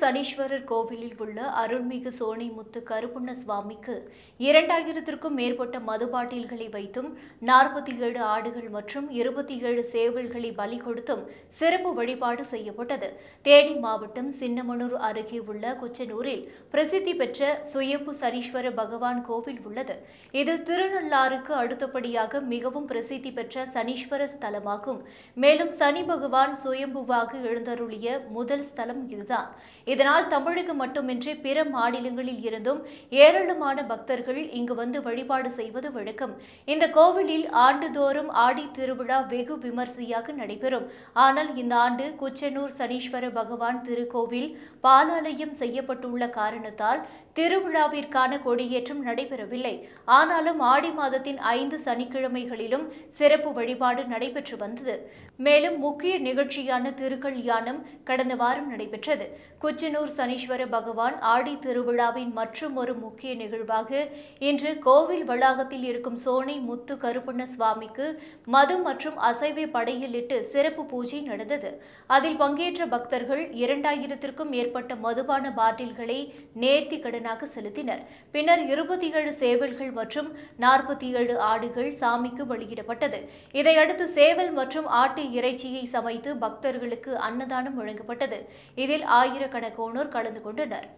சனீஸ்வரர் கோவிலில் உள்ள அருள்மிகு சோனிமுத்து கருப்புண்ண சுவாமிக்கு இரண்டாயிரத்திற்கும் மேற்பட்ட மது பாட்டில்களை வைத்தும் நாற்பத்தி ஏழு ஆடுகள் மற்றும் இருபத்தி ஏழு சேவல்களை பலி கொடுத்தும் சிறப்பு வழிபாடு செய்யப்பட்டது. தேனி மாவட்டம் சின்னமனூர் அருகே உள்ள குச்சனூரில் பிரசித்தி பெற்ற சுயம்பு சனீஸ்வர பகவான் கோவில் உள்ளது. இது திருநள்ளாறுக்கு அடுத்தபடியாக மிகவும் பிரசித்தி பெற்ற சனீஸ்வர ஸ்தலமாகும். மேலும் சனி பகவான் சுயம்புவாக எழுந்தருளிய முதல் ஸ்தலம் இதுதான். இதனால் தமிழகம் மட்டுமின்றி பிற மாநிலங்களில் இருந்தும் ஏராளமான பக்தர்கள் இங்கு வந்து வழிபாடு செய்வது வழக்கம். இந்த கோவிலில் ஆண்டுதோறும் ஆடி திருவிழா வெகு விமர்சையாக நடைபெறும். ஆனால் இந்த ஆண்டு குச்சனூர் சனீஸ்வர பகவான் திருக்கோவில் பாலாலயம் செய்யப்பட்டுள்ள காரணத்தால் திருவிழாவிற்கான கொடியேற்றம் நடைபெறவில்லை. ஆனாலும் ஆடி மாதத்தின் ஐந்து சனிக்கிழமைகளிலும் சிறப்பு வழிபாடு நடைபெற்று வந்தது. மேலும் முக்கிய நிகழ்ச்சியான திருக்கல்யாணம் கடந்த வாரம் நடைபெற்றது. குச்சனூர் சனீஸ்வர பகவான் ஆடி திருவிழாவின் மற்றும் ஒரு முக்கிய நிகழ்வாக இன்று கோவில் வளாகத்தில் இருக்கும் சோனை முத்து கருப்பண்ண சுவாமிக்கு மது மற்றும் அசைவை படையிலிட்டு சிறப்பு பூஜை நடந்தது. அதில் பங்கேற்ற பக்தர்கள் இரண்டாயிரத்திற்கும் மேற்பட்ட மதுபான பாட்டில்களை நேர்த்தி கடனாக செலுத்தினர். பின்னர் இருபத்தி ஏழு சேவல்கள் மற்றும் நாற்பத்தி ஏழு ஆடுகள் சாமிக்கு வெளியிடப்பட்டது இதையடுத்து சேவல் மற்றும் ஆட்டு இறைச்சியை சமைத்து பக்தர்களுக்கு அன்னதானம் வழங்கப்பட்டது. இதில் ஆயிரக்கணக்கான கோனூர் கலந்து கொண்டனர்